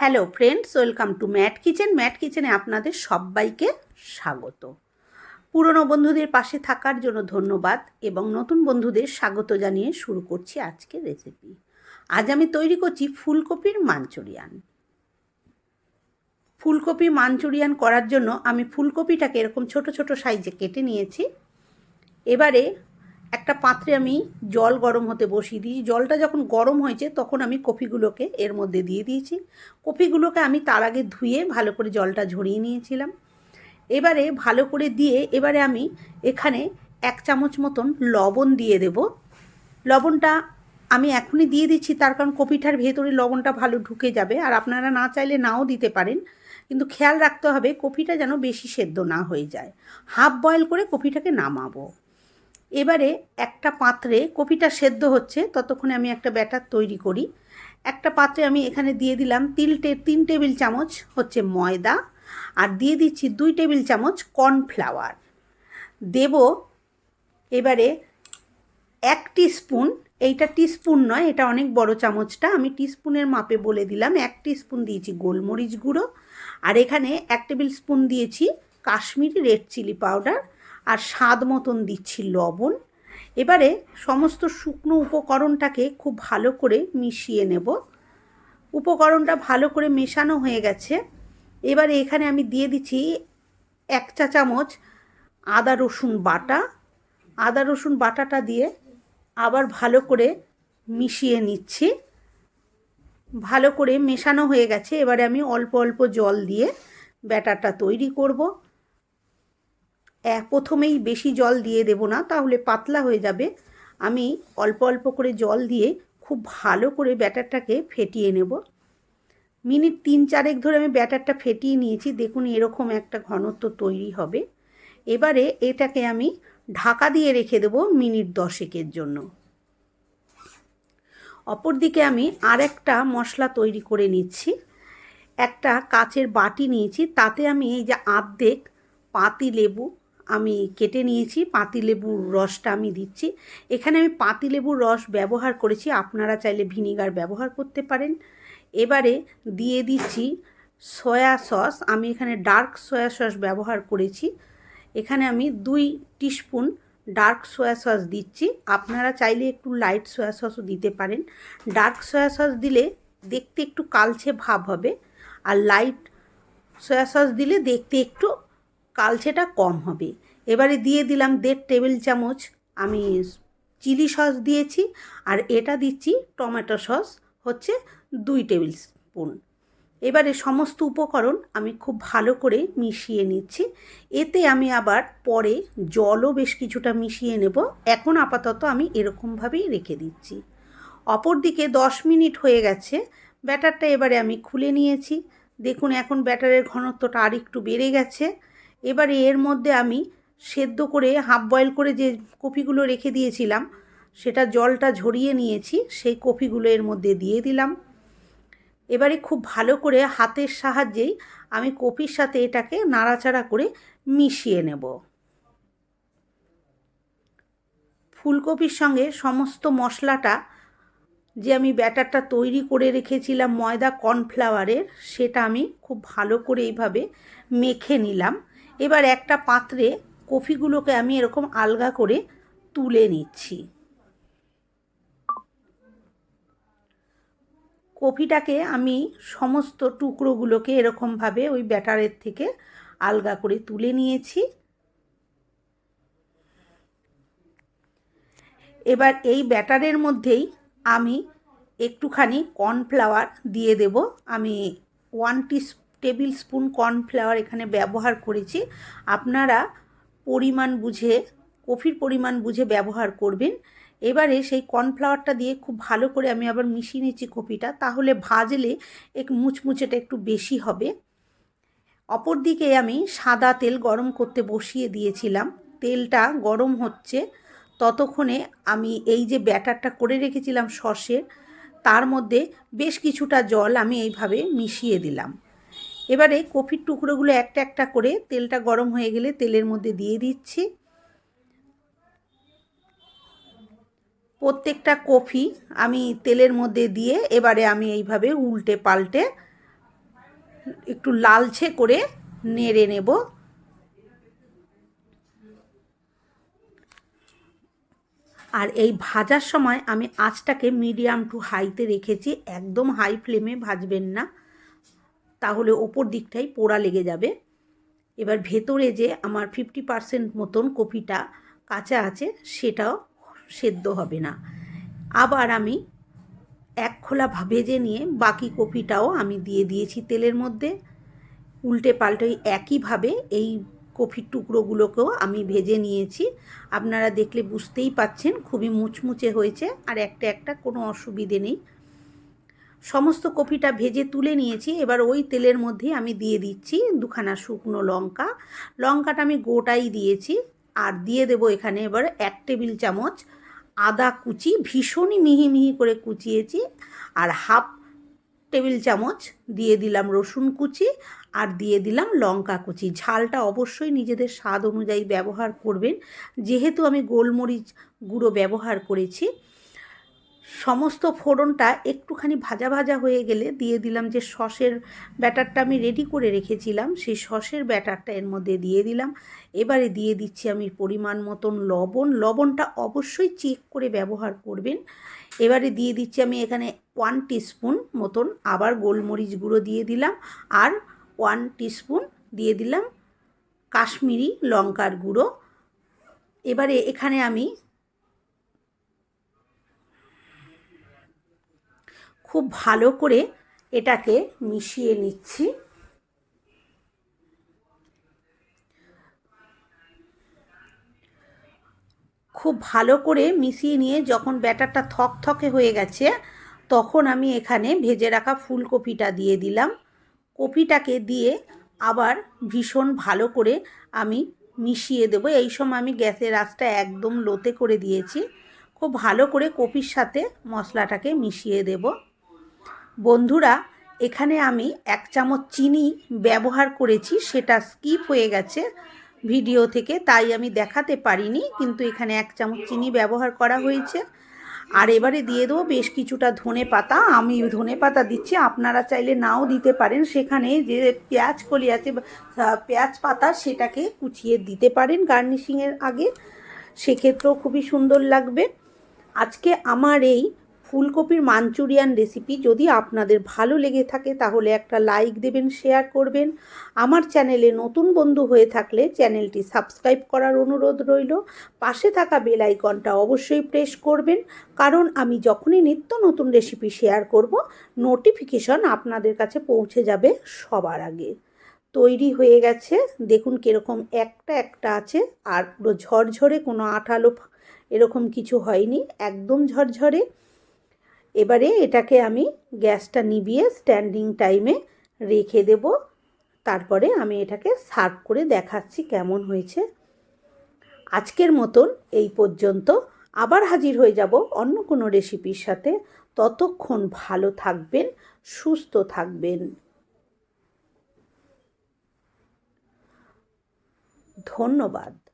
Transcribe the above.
Hello friends welcome to mat kitchen mat কিচেনে আপনাদের সবাইকে স্বাগত। পুরনো বন্ধুদের পাশে থাকার জন্য ধন্যবাদ এবং নতুন বন্ধুদের স্বাগত জানিয়ে শুরু করছি আজকের রেসিপি আজ আমি তৈরি করছি ফুলকপির মাঞ্চুরিয়ান। ফুলকপি মাঞ্চুরিয়ান করার জন্য আমি ফুলকপিটাকে এরকম ছোট ছোট সাইজে কেটে নিয়েছি। এবারে একটা পাত্রে আমি জল গরম হতে বসিয়ে দিই জলটা যখন গরম হয়েছে, তখন আমি কপিগুলোকে এর মধ্যে দিয়ে দিয়েছি। কপিগুলোকে আমি তার আগে ধুয়ে ভালো করে জলটা ঝরিয়ে নিয়েছিলাম। এবারে ভালো করে দিয়ে এবারে আমি এখানে এক চামচ মতন লবণ দিয়ে দেব। লবণটা আমি এখনই দিয়ে দিচ্ছি, তার কারণ কপিটার ভেতরে লবণটা ভালো ঢুকে যাবে। আর আপনারা না চাইলে নাও দিতে পারেন, কিন্তু খেয়াল রাখতে হবে কপিটা যেন বেশি সেদ্ধ না হয়ে যায়। হাফ বয়েল করে কপিটাকে নামাবো। এবারে একটা পাত্রে কপিটা সেদ্ধ হচ্ছে, ততক্ষণে আমি একটা ব্যাটার তৈরি করি। একটা পাত্রে আমি এখানে দিয়ে দিলাম তিলটে তিন টেবিল চামচ হচ্ছে ময়দা, আর দিয়ে দিচ্ছি দুই টেবিল চামচ কর্নফ্লাওয়ার। দেব এবারে এক স্পুন এইটা টিস্পুন নয়, এটা অনেক বড় চামচটা, আমি টিস্পুনের মাপে বলে দিলাম, এক স্পুন দিয়েছি গোলমরিচ গুঁড়ো, আর এখানে এক টেবিল স্পুন দিয়েছি কাশ্মীরি রেড চিলি পাউডার আর স্বাদ মতন দিচ্ছি লবণ। এবারে সমস্ত শুকনো উপকরণটাকে খুব ভালো করে মিশিয়ে নেব। উপকরণটা ভালো করে মেশানো হয়ে গেছে। এবারে এখানে আমি দিয়ে দিচ্ছি এক চা চামচ আদা রসুন বাটা। আদা রসুন বাটাটা দিয়ে আবার ভালো করে মিশিয়ে নিচ্ছি। ভালো করে মেশানো হয়ে গেছে। এবারে আমি অল্প অল্প জল দিয়ে ব্যাটারটা তৈরি করব। প্রথমেই বেশি জল দিয়ে দেব না, তাহলে পাতলা হয়ে যাবে। আমি অল্প অল্প করে জল দিয়ে খুব ভালো করে ব্যাটারটাকে ফেটিয়ে নেব। মিনিট তিন চারেক ধরে আমি ব্যাটারটা ফেটিয়ে নিয়েছি, দেখুন এরকম একটা ঘনত্ব তৈরি হবে। এবারে এটাকে আমি ঢাকা দিয়ে রেখে দেব মিনিট দশেকের জন্য। অপরদিকে আমি আর একটা মশলা তৈরি করে নিচ্ছি। একটা কাচের বাটি নিয়েছি, তাতে আমি এই যে আর্ধেক পাতি লেবু আমি কেটে নিয়েছি, পাতিলেবুর রসটা আমি দিচ্ছি। এখানে আমি পাতিলেবুর রস ব্যবহার করেছি, আপনারা চাইলে ভিনিগার ব্যবহার করতে পারেন। এবারে দিয়ে দিচ্ছি সয়া সস, আমি এখানে ডার্ক সয়া সস ব্যবহার করেছি। এখানে আমি দুই টিস্পুন ডার্ক সয়া সস দিচ্ছি, আপনারা চাইলে একটু লাইট সয়া সসও দিতে পারেন। ডার্ক সয়া সস দিলে দেখতে একটু কালছে ভাব হবে, আর লাইট সয়া সস দিলে দেখতে একটু কালচেটা কম হবে। এবারে দিয়ে দিলাম দেড় টেবিল চামচ আমি চিলি সস দিয়েছি আর এটা দিচ্ছি টমেটো সস, হচ্ছে দুই টেবিল স্পুন। এবারে সমস্ত উপকরণ আমি খুব ভালো করে মিশিয়ে নিচ্ছি। এতে আমি আবার পরে জলও বেশ কিছুটা মিশিয়ে নেব। এখন আপাতত আমি এরকমভাবেই রেখে দিচ্ছি। অপরদিকে দশ মিনিট হয়ে গেছে। ব্যাটারটা এবারে আমি খুলে নিয়েছি। দেখুন, এখন ব্যাটারের ঘনত্বটা আর একটু বেড়ে গেছে। এবারে এর মধ্যে আমি সেদ্ধ করে হাফ বয়েল করে যে কপিগুলো রেখে দিয়েছিলাম, সেটা জলটা ঝরিয়ে নিয়েছি, সেই কপিগুলো এর মধ্যে দিয়ে দিলাম। এবারে খুব ভালো করে হাতের সাহায্যেই আমি কপির সাথে এটাকে নাড়াচাড়া করে মিশিয়ে নেব। ফুলকপির সঙ্গে সমস্ত মশলাটা যে আমি ব্যাটারটা তৈরি করে রেখেছিলাম ময়দা কর্নফ্লাওয়ারের, সেটা আমি খুব ভালো করে এইভাবে মেখে নিলাম। এবার একটা পাত্রে কফিগুলোকে আমি এরকম আলগা করে তুলে নিচ্ছি। কফিটাকে আমি সমস্ত টুকরোগুলোকে এরকমভাবে ওই ব্যাটারের থেকে আলগা করে তুলে নিয়েছি। এবার এই ব্যাটারের মধ্যেই আমি একটুখানি কর্নফ্লাওয়ার দিয়ে দেব। আমি ওয়ান টেবিল স্পুন কর্নফ্লাওয়ার এখানে ব্যবহার করেছি। আপনারা পরিমাণ বুঝে, কফির পরিমাণ বুঝে ব্যবহার করবেন। এবারে সেই কর্নফ্লাওয়ারটা দিয়ে খুব ভালো করে আমি আবার মিশিয়ে নিচ্ছি কপিটা তাহলে ভাজলে এক মুচমুচেটা একটু বেশি হবে। অপরদিকে আমি সাদা তেল গরম করতে বসিয়ে দিয়েছিলাম। তেলটা গরম হচ্ছে। ততক্ষণে আমি এই যে ব্যাটারটা করে রেখেছিলাম সসের তার মধ্যে বেশ কিছুটা জল আমি এইভাবে মিশিয়ে দিলাম। এবারে কফির টুকরোগুলো একটা একটা করে তেলটা গরম হয়ে গেলে তেলের মধ্যে দিয়ে দিচ্ছি। প্রত্যেকটা কফি আমি তেলের মধ্যে দিয়ে এবারে আমি এইভাবে উল্টে পাল্টে একটু লালচে করে নেড়ে নেব। আর এই ভাজার সময় আমি আঁচটাকে মিডিয়াম টু হাইতে রেখেছি, একদম হাই ফ্লেমে ভাজবেন না। তাহলে ওপর দিকটাই পোড়া লেগে যাবে। এবার ভেতরে যে আমার ফিফটি পারসেন্ট মতন কপিটা কাঁচা আছে, সেটাও সেদ্ধ হবে না। আবার আমি এক খোলা ভেজে নিয়ে বাকি কপিটাও আমি দিয়ে দিয়েছি তেলের মধ্যে। উল্টে পাল্টে একইভাবে এই কফির টুকরোগুলোকেও আমি ভেজে নিয়েছি। আপনারা দেখলে বুঝতেই পাচ্ছেন, খুবই মুচমুচে হয়েছে। আর একটা একটা কোনো অসুবিধে নেই। সমস্ত কপিটা ভেজে তুলে নিয়েছি। এবার ওই তেলের মধ্যে আমি দিয়ে দিচ্ছি দুখানা শুকনো লঙ্কা। লঙ্কাটা আমি গোটাই দিয়েছি আর দিয়ে দেবো এখানে এবার এক টেবিল চামচ আদা কুচি, ভীষণই মিহি মিহি করে কুচিয়েছি। আর হাফ টেবিল চামচ দিয়ে দিলাম রসুন কুচি আর দিয়ে দিলাম লঙ্কা কুচি। ঝালটা অবশ্যই নিজেদের স্বাদ অনুযায়ী ব্যবহার করবেন। যেহেতু আমি গোলমরিচ গুঁড়ো ব্যবহার করেছি সমস্ত ফোড়নটা একটুখানি ভাজা ভাজা হয়ে গেলে দিয়ে দিলাম যে সসের ব্যাটারটা আমি রেডি করে রেখেছিলাম, সেই সসের ব্যাটারটা এর মধ্যে দিয়ে দিলাম। এবারে দিয়ে দিচ্ছি আমি পরিমাণ মতন লবণ। লবণটা অবশ্যই চেক করে ব্যবহার করবেন। এবারে দিয়ে দিচ্ছি আমি এখানে ওয়ান টিস্পুন মতন আবার গোলমরিচ গুঁড়ো দিয়ে দিলাম আর ওয়ান টিস্পুন দিয়ে দিলাম কাশ্মীরি লঙ্কার গুঁড়ো। এবারে এখানে আমি খুব ভালো করে এটাকে মিশিয়ে নিচ্ছি। খুব ভালো করে মিশিয়ে নিয়ে যখন ব্যাটারটা থকথকে হয়ে গেছে, তখন আমি এখানে ভেজে রাখা ফুলকপিটা দিয়ে দিলাম। কপিটাকে দিয়ে আবার ভীষণ ভালো করে আমি মিশিয়ে দেবো। এই সময় আমি গ্যাসের আঁচটা একদম লোতে করে দিয়েছি। খুব ভালো করে কপির সাথে মশলাটাকে মিশিয়ে দেব। বন্ধুরা, এখানে আমি এক চামচ চিনি ব্যবহার করেছি, সেটা স্কিপ হয়ে গেছে ভিডিও থেকে, তাই আমি দেখাতে পারিনি, কিন্তু এখানে এক চামচ চিনি ব্যবহার করা হয়েছে। আর এবারে দিয়ে দেবো বেশ কিছুটা ধনে পাতা, আমি ধনে পাতা দিচ্ছি, আপনারা চাইলে নাও দিতে পারেন, সেখানে যে পেঁয়াজ কলি আছে পেঁয়াজ পাতা, সেটাকে কুচিয়ে দিতে পারেন গার্নিশিংয়ের আগে, সেক্ষেত্রেও খুবই সুন্দর লাগবে। আজকে আমার এই ফুলকপির মাঞ্চুরিয়ান রেসিপি যদি আপনাদের ভালো লেগে থাকে তাহলে একটা লাইক দেবেন শেয়ার করবেন। আমার চ্যানেলে নতুন বন্ধু হয়ে থাকলে চ্যানেলটি সাবস্ক্রাইব করার অনুরোধ রইল। পাশে থাকা বেল আইকনটা অবশ্যই প্রেস করবেন, কারণ আমি যখনই নিত্য নতুন রেসিপি শেয়ার করব নোটিফিকেশন আপনাদের কাছে পৌঁছে যাবে সবার আগে। তৈরি হয়ে গেছে। দেখুন কীরকম একটা একটা আছে, আর পুরো ঝরঝরে কোনো আঠালো এরকম কিছু হয়নি, একদম ঝরঝরে। এবারে এটাকে আমি গ্যাসটা নিভিয়ে স্ট্যান্ডিং টাইমে রেখে দেব। তারপরে আমি এটাকে সার্ভ করে দেখাচ্ছি কেমন হয়েছে। আজকের মতন এই পর্যন্ত। আবার হাজির হয়ে যাব অন্য কোনো রেসিপির সাথে। ততক্ষণ ভালো থাকবেন, সুস্থ থাকবেন। ধন্যবাদ।